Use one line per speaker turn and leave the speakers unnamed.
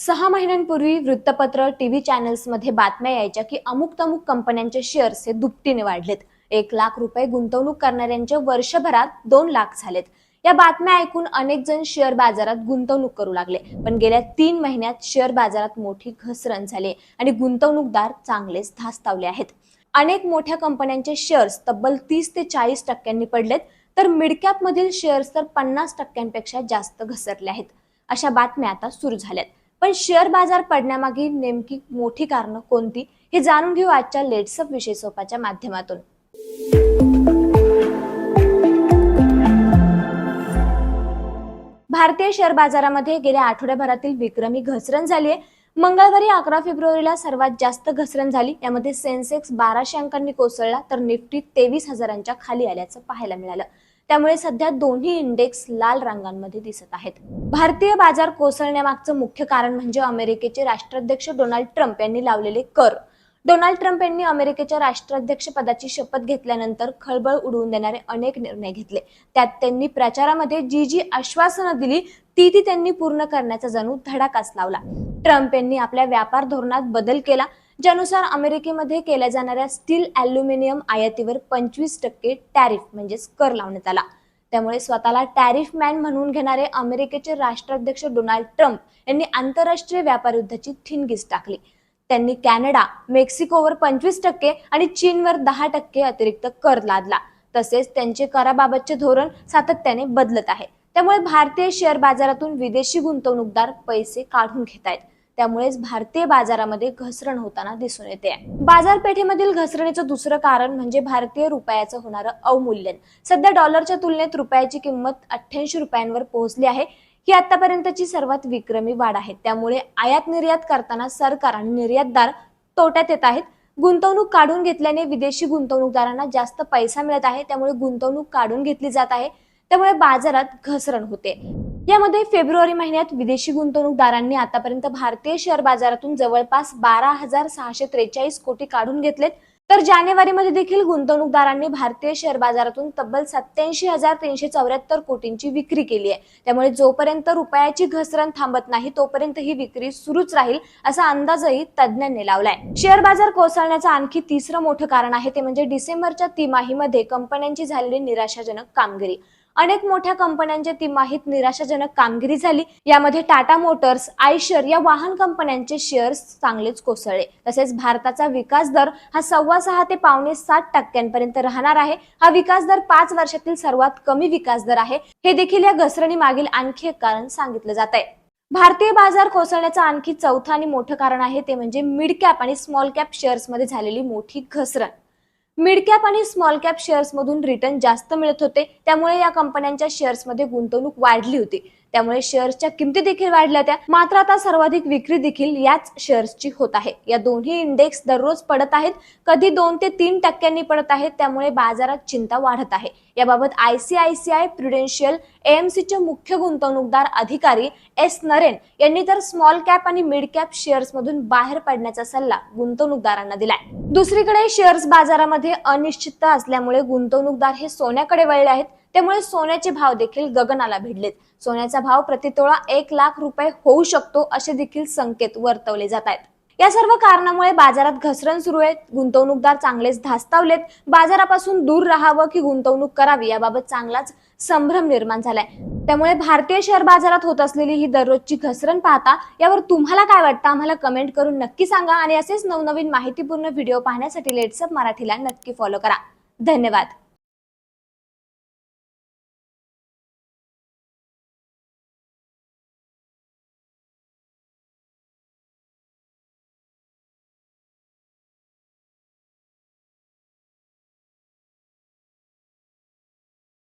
सहा महिन्यांपूर्वी वृत्तपत्र टीव्ही चॅनल्समध्ये बातम्या यायच्या की अमुक तमुक कंपन्यांचे शेअर्स हे दुपटीने वाढलेत. एक लाख रुपये गुंतवणूक करणाऱ्यांचे वर्षभरात दोन लाख झालेत. या बातम्या ऐकून अनेक जण शेअर बाजारात गुंतवणूक करू लागले. पण गेल्या तीन महिन्यात शेअर बाजारात मोठी घसरण झाली आणि गुंतवणूकदार चांगलेच धास्तावले आहेत. अनेक मोठ्या कंपन्यांचे शेअर्स तब्बल तीस ते चाळीस टक्क्यांनी पडलेत तर मिडकॅपमधील शेअर्स तर पन्नास टक्क्यांपेक्षा जास्त घसरले आहेत. अशा बातम्या आता सुरू झाल्यात. पण शेअर बाजार पडण्यामागे नेमकी मोठी कारणं कोणती हे जाणून घेऊ आजच्या लेट्सअप विषय सोपाच्या माध्यमातून. भारतीय शेअर बाजारामध्ये गेल्या आठवड्याभरातील विक्रमी घसरण झाली आहे मंगळवारी अकरा फेब्रुवारीला सर्वात जास्त घसरण झाली. यामध्ये सेन्सेक्स बाराशे अंकांनी कोसळला तर निफ्टी तेवीस हजारांच्या खाली आल्याचं पाहायला मिळालं. त्यामुळे सध्या दोन्ही इंडेक्स लाल रंगांमध्ये दिसत आहेत. भारतीय बाजार कोसळण्यामागचं मुख्य कारण म्हणजे अमेरिकेचे राष्ट्राध्यक्ष डोनाल्ड ट्रम्प यांनी लावलेले कर. डोनाल्ड ट्रम्प यांनी अमेरिकेच्या राष्ट्राध्यक्ष पदाची शपथ घेतल्यानंतर खळबळ उडवून देणारे अनेक निर्णय घेतले. त्यात त्यांनी प्रचारामध्ये जी जी आश्वासनं दिली ती ती त्यांनी पूर्ण करण्याचा जणू धडाकाच लावला. ट्रम्प यांनी आपल्या व्यापार धोरणात बदल केला. ज्यानुसार अमेरिकेमध्ये केल्या जाणाऱ्या स्टील अॅल्युमिनियम आयातीवर पंचवीस टक्के टॅरिफ म्हणजेच कर लावण्यात आला. त्यामुळे स्वतःला टॅरिफ मॅन म्हणून घेणारे अमेरिकेचे राष्ट्राध्यक्ष डोनाल्ड ट्रम्प यांनी आंतरराष्ट्रीय व्यापार युद्धाची ठिणगीस टाकली. त्यांनी कॅनडा मेक्सिकोवर पंचवीस टक्के आणि चीनवर दहा टक्के अतिरिक्त कर लादला. तसेच त्यांचे कराबाबतचे धोरण सातत्याने बदलत आहे. त्यामुळे भारतीय शेअर बाजारातून विदेशी गुंतवणूकदार पैसे काढून घेत आहेत त्यामुळेच भारतीय बाजारामध्ये घसरण होताना दिसून येते. बाजारपेठेमधील घसरणीचं दुसरं कारण म्हणजे भारतीय रुपयाचं होणारं अवमूल्यन. सध्या डॉलरच्या तुलनेत रुपयाची किंमत अठ्ठ्याऐंशी रुपयांवर पोहोचली आहे. ही आतापर्यंतची सर्वात विक्रमी वाढ आहे. त्यामुळे आयात निर्यात करताना सरकार आणि निर्यातदार तोट्यात येत आहेत. गुंतवणूक काढून घेतल्याने विदेशी गुंतवणूकदारांना जास्त पैसा मिळत आहे. त्यामुळे गुंतवणूक काढून घेतली जात आहे. त्यामुळे बाजारात घसरण होते. यामध्ये फेब्रुवारी महिन्यात विदेशी गुंतवणूकदारांनी आतापर्यंत भारतीय शेअर बाजारातून जवळपास बारा हजार सहाशे त्रेचाळीस कोटी काढून घेतलेत. तर जानेवारीमध्ये देखील गुंतवणूकदारांनी भारतीय शेअर बाजारातून तब्बल सत्याऐंशी हजार तीनशे चौऱ्याहत्तर कोटींची विक्री केली आहे. त्यामुळे जोपर्यंत रुपयाची घसरण थांबत नाही तोपर्यंत ही विक्री सुरूच राहील असा अंदाजही तज्ज्ञांनी लावलाय. शेअर बाजार कोसळण्याचं आणखी तिसरं मोठं कारण आहे ते म्हणजे डिसेंबरच्या तिमाहीमध्ये कंपन्यांची झालेली निराशाजनक कामगिरी. अनेक मोठ्या कंपन्यांच्या तिमाहीत निराशाजनक कामगिरी झाली. यामध्ये टाटा मोटर्स आयशर या वाहन कंपन्यांचे शेअर्स चांगलेच कोसळले. तसेच भारताचा विकास दर हा सव्वा सहा ते पावणे सात टक्क्यांपर्यंत राहणार आहे. हा विकास दर पाच वर्षातील सर्वात कमी विकास दर आहे. हे देखील या घसरणी मागील आणखी एक कारण सांगितलं जात आहे. भारतीय बाजार कोसळण्याचं आणखी चौथं आणि मोठं कारण आहे ते म्हणजे मिड कॅप आणि स्मॉल कॅप शेअर्समध्ये झालेली मोठी घसरण. मिड कॅप आणि स्मॉल कॅप शेअर्समधून रिटर्न जास्त मिळत होते. त्यामुळे या कंपन्यांच्या शेअर्समध्ये गुंतवणूक वाढली होती. त्यामुळे शेअर्सच्या किमती देखील वाढल्या त्या. मात्र आता सर्वाधिक विक्री देखील याच शेअर्सची होत आहे. या दोन्ही इंडेक्स दररोज पडत आहेत. कधी दोन ते तीन टक्क्यांनी पडत आहेत त्यामुळे बाजारात चिंता वाढत आहे. याबाबत आयसीआयसीआय प्रुडेन्शियल एएमसीचे मुख्य गुंतवणूकदार अधिकारी एस नरेन यांनी तर स्मॉल कॅप आणि मिड कॅप शेअर्स मधून बाहेर पडण्याचा सल्ला गुंतवणूकदारांना दिलाय. दुसरीकडे शेअर्स बाजारामध्ये अनिश्चितता असल्यामुळे गुंतवणूकदार हे सोन्याकडे वळले आहेत. त्यामुळे सोन्याचे भाव देखील गगनाला भिडलेत. सोन्याचा भाव प्रतितोळा एक लाख रुपये होऊ शकतो असे देखील संकेत वर्तवले जात आहेत. या सर्व कारणामुळे बाजारात घसरण सुरू आहे. गुंतवणूकदार चांगलेच धास्तावलेत. बाजारापासून दूर राहावं की गुंतवणूक करावी याबाबत चांगलाच संभ्रम निर्माण झालाय. त्यामुळे भारतीय शेअर बाजारात होत असलेली ही दररोजची घसरण पाहता यावर तुम्हाला काय वाटतं? आम्हाला कमेंट करून नक्की सांगा आणि असेच नवनवीन माहितीपूर्ण व्हिडिओ पाहण्यासाठी लेट्सअप मराठीला नक्की फॉलो करा. धन्यवाद.